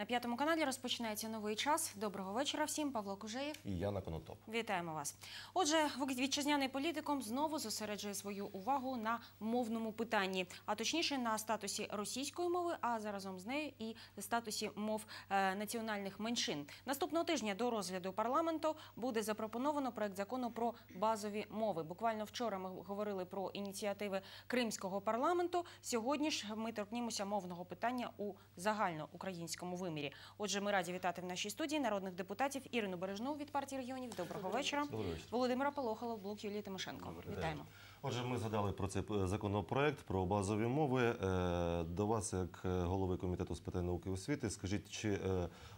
На п'ятому каналі розпочинається новий час. Доброго вечора всім. Павло Кужеєв. І Яна Конотоп. Вітаємо вас. Отже, вітчизняний політиком знову зосереджує свою увагу на мовному питанні, а точніше на статусі російської мови, а заразом з нею і статусі мов е, національних меншин. Наступного тижня до розгляду парламенту буде запропоновано проект закону про базові мови. Буквально вчора ми говорили про ініціативи Кримського парламенту. Сьогодні ж ми торкнімося мовного питання у загальноукраїнському вимірі. Отже, ми раді вітати в нашій студії народних депутатів Ірину Бережну від партії регіонів. Доброго вечора. Доброго вечора. Володимира Полохала, блок Юлії Тимошенко. Вітаємо. Отже, ми згадали про цей е, законопроект про базові мови. Е, До вас, як е, голови комітету з питань науки і освіти, скажіть, чи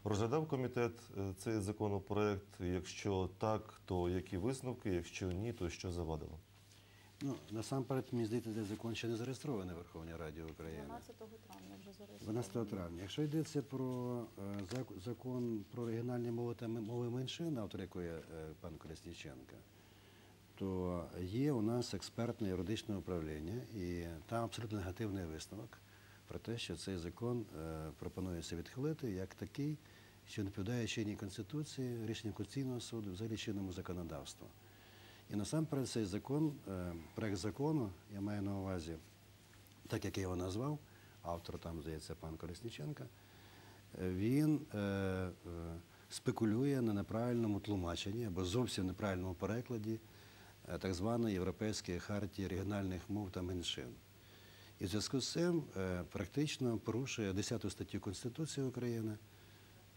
розглядав комітет цей законопроект? Якщо так, то які висновки? Якщо ні, то що завадило? Ну, насамперед, мені здається, цей закон ще не зареєстрований в Верховній Раді України. 12 травня вже зареєстровано. 12 травня. Якщо йдеться про е, закон про регіональні мови та мови меншин, автор якої е, пан Колесніченка, то є у нас експертне юридичне управління, і там абсолютно негативний висновок про те, що цей закон е, пропонується відхилити як такий, що не відповідає чинній Конституції, рішенням Конституційного суду, взагалі чинному законодавству. І насамперед цей закон, е, проект закону, я маю на увазі, так як я його назвав, автор там, здається, пан Колесніченка, е, він е, спекулює на неправильному тлумаченні або зовсім неправильному перекладі так званої Європейської хартії регіональних мов та меншин. І в зв'язку з цим практично порушує 10 статтю Конституції України,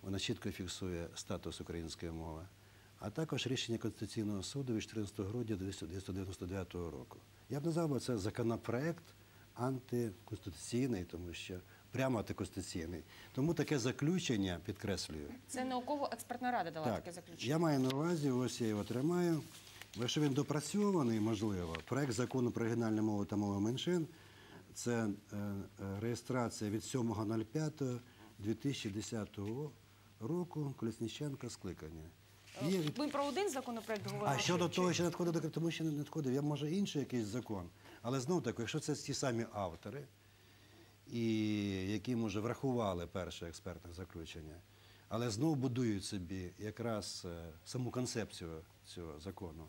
вона чітко фіксує статус української мови, а також рішення Конституційного суду від 14 грудня 1999 року. Я б назвав це законопроект антиконституційний, тому що прямо антиконституційний. Тому таке заключення, підкреслюю, Це науково-експертна рада дала таке заключення. я маю на увазі, ось я його тримаю. Якщо він допрацьований, можливо, проект закону про регіональні мови та мови меншин, це е, е, реєстрація від 7.05.2010 року Колесніченка скликання. Є від- Ми про один законопроект говоримо. а щодо чи- того, що надходить до тому що не надходив, я може інший якийсь закон. Але знов таки, якщо це ті самі автори, і які може врахували перше експертне заключення, але знову будують собі якраз е, саму концепцію цього закону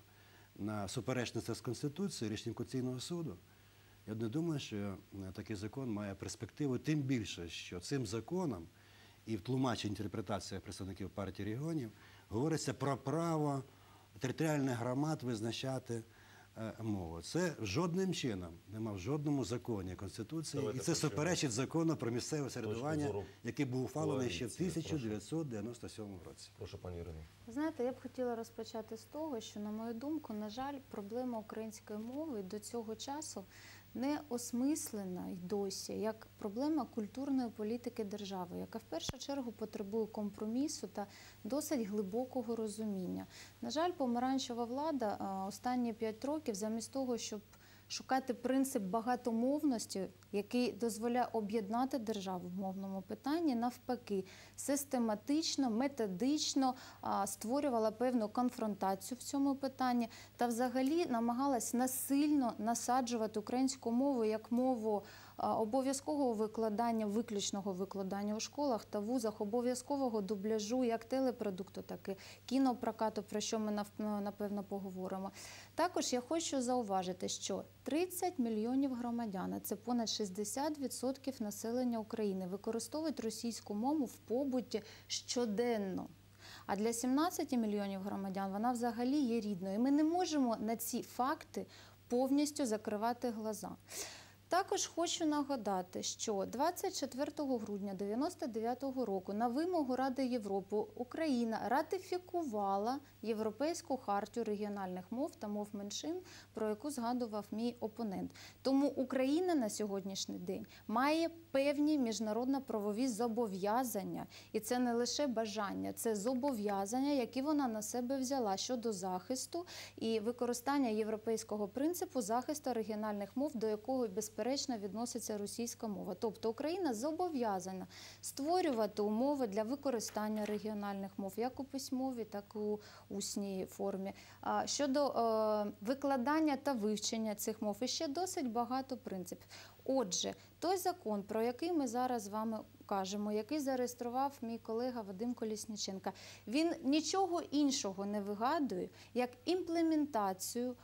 на суперечності з Конституцією, рішенням Конституційного суду, я не думаю, що е, такий закон має перспективу, тим більше, що цим законом і в тлумаченні інтерпретаціях представників партії регіонів говориться про право територіальних громад визначати е, мову. Це жодним чином нема в жодному законі Конституції, Давайте і це почуємо. суперечить закону про місцеве самоврядування, зору який був ухвалений ще в коаліції. Прошу. 1997 році. Прошу, пані Ірино. Знаєте, я б хотіла розпочати з того, що, на мою думку, на жаль, проблема української мови до цього часу не осмислена й досі як проблема культурної політики держави, яка в першу чергу потребує компромісу та досить глибокого розуміння. На жаль, помаранчева влада останні п'ять років, замість того, щоб шукати принцип багатомовності, який дозволяє об'єднати державу в мовному питанні, навпаки, систематично, методично створювала певну конфронтацію в цьому питанні та взагалі намагалась насильно насаджувати українську мову як мову обов'язкового викладання, виключного викладання у школах та вузах, обов'язкового дубляжу як телепродукту, так і кінопрокату, про що ми нав- напевно поговоримо. Також я хочу зауважити, що 30 мільйонів громадян, це понад 60% населення України, використовують російську мову в побуті щоденно. А для 17 мільйонів громадян вона взагалі є рідною. І ми не можемо на ці факти повністю закривати глаза. Також хочу нагадати, що 24 грудня 1999 року на вимогу Ради Європи Україна ратифікувала Європейську хартію регіональних мов та мов меншин, про яку згадував мій опонент. Тому Україна на сьогоднішній день має певні міжнародно-правові зобов'язання, і це не лише бажання, це зобов'язання, які вона на себе взяла щодо захисту і використання європейського принципу захисту регіональних мов, до якого безперечно відноситься російська мова. Тобто Україна зобов'язана створювати умови для використання регіональних мов як у письмовій, так і у усній формі. А Щодо е, викладання та вивчення цих мов, іще досить багато принципів. Отже, той закон, про який ми зараз з вами кажемо, який зареєстрував мій колега Вадим Колісніченка, він нічого іншого не вигадує, як імплементацію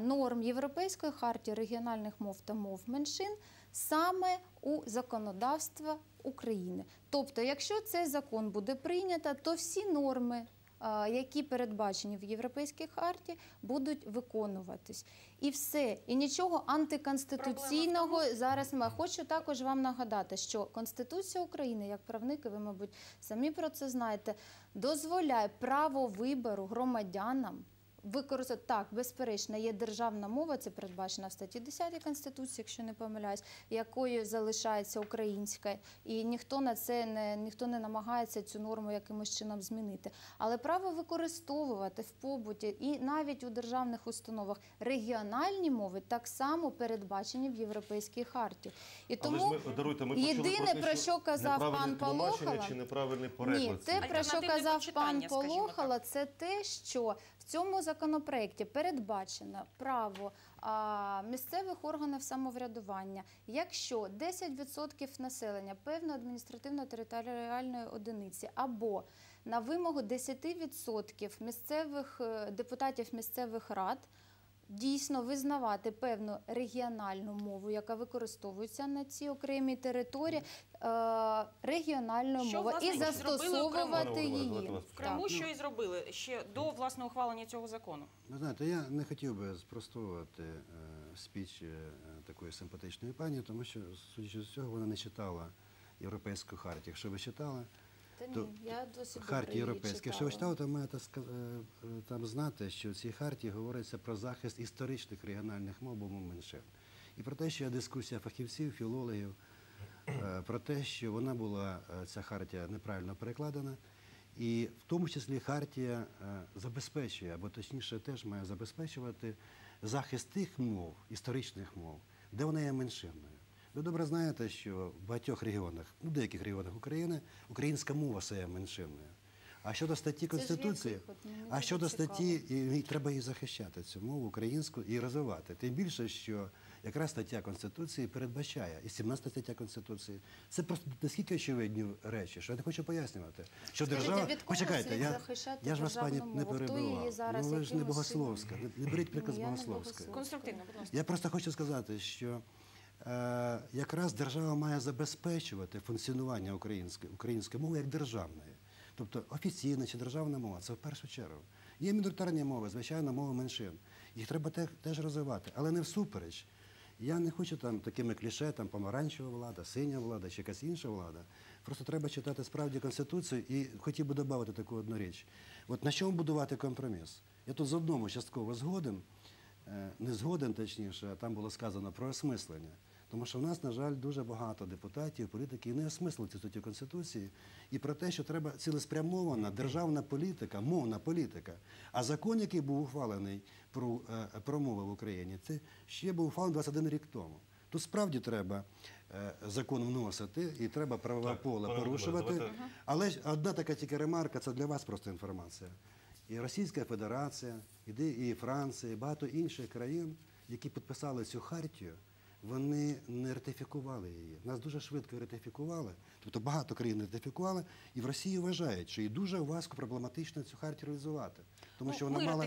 норм Європейської хартії регіональних мов та мов меншин саме у законодавство України. Тобто, якщо цей закон буде прийнято, то всі норми. е, Які передбачені в Європейській харті, будуть виконуватись. І все. І нічого антиконституційного зараз немає. Хочу також вам нагадати, що Конституція України, як правники, ви, мабуть, самі про це знаєте, дозволяє право вибору громадянам використати так, безперечно, є державна мова, це передбачено в статті 10 Конституції, якщо не помиляюсь, якою залишається українська, і ніхто на це не ніхто не намагається цю норму якимось чином змінити. Але право використовувати в побуті і навіть у державних установах регіональні мови так само передбачені в Європейській харті. І тому ми, даруйте, ми єдине, те, про що казав пан Полохала, чи неправильний переклад. ні, те, про що казав пан Полохала, це те, що цьому законопроекті передбачено право місцевих органів самоврядування, якщо 10% населення певної адміністративно-територіальної одиниці або на вимогу 10% місцевих е, депутатів місцевих рад дійсно визнавати певну регіональну мову, яка використовується на цій окремій території, е, регіональною Що, власне, і і застосовувати її. В Криму що і зробили ще до власного ухвалення цього закону. Ви знаєте, я не хотів би спростовувати е, спіч е, такої симпатичної пані, тому що, судячи з цього, вона не читала Європейську хартію. Якщо ви читали Та ні, То я хартію її якщо ви читали, то маєте е, там знати, що в цій хартії говориться про захист історичних регіональних мов або меншин. І про те, що є дискусія фахівців, філологів, е, про те, що вона була, е, ця хартія неправильно перекладена. І в тому числі хартія забезпечує, або точніше теж має забезпечувати захист тих мов, історичних мов, де вона є меншиною. Ви добре знаєте, що в багатьох регіонах, у деяких регіонах України, українська мова стає меншиною. А щодо статті в Конституції, а щодо статті, і, і треба її захищати, цю мову українську і розвивати. Тим більше, що якраз стаття Конституції передбачає, і 17 стаття Конституції, це просто наскільки очевидні речі, що я не хочу пояснювати. Що держава, почекайте, я, я ж вас пані не зараз Ну ви ж не богословська, не, беріть Ну, я богословська. Конструктивно, будь ласка. Я просто хочу сказати, що якраз держава має забезпечувати функціонування української, української мови як державної. Тобто офіційна чи державна мова це в першу чергу. Є міноритарні мови, звичайно, мови меншин. Їх треба те- теж розвивати, але не всупереч. Я не хочу там такими кліше, там помаранчева влада, синя влада чи якась інша влада. Просто треба читати справді Конституцію і хотів би додати таку одну річ. От на чому будувати компроміс? Я тут з одному частково згоден, Е, не згоден, точніше, там було сказано про осмислення. Тому що в нас, на жаль, дуже багато депутатів, політиків не осмислили цю статтю Конституції і про те, що треба цілеспрямована державна політика, мовна політика. А закон, який був ухвалений про, е, про мови в Україні, це ще був ухвалений 21 рік тому. Тут справді треба е, закон вносити і треба правове поле порушувати. Давайте- Але ж одна така тільки ремарка, це для вас просто інформація. І Російська Федерація, і Франція, і багато інших країн, які підписали цю хартію, вони не ратифікували її. Нас дуже швидко ратифікували. Тобто багато країн ратифікували, і в Росії вважають, що і дуже важко проблематично цю хартію реалізувати. Тому Ну, що вона мала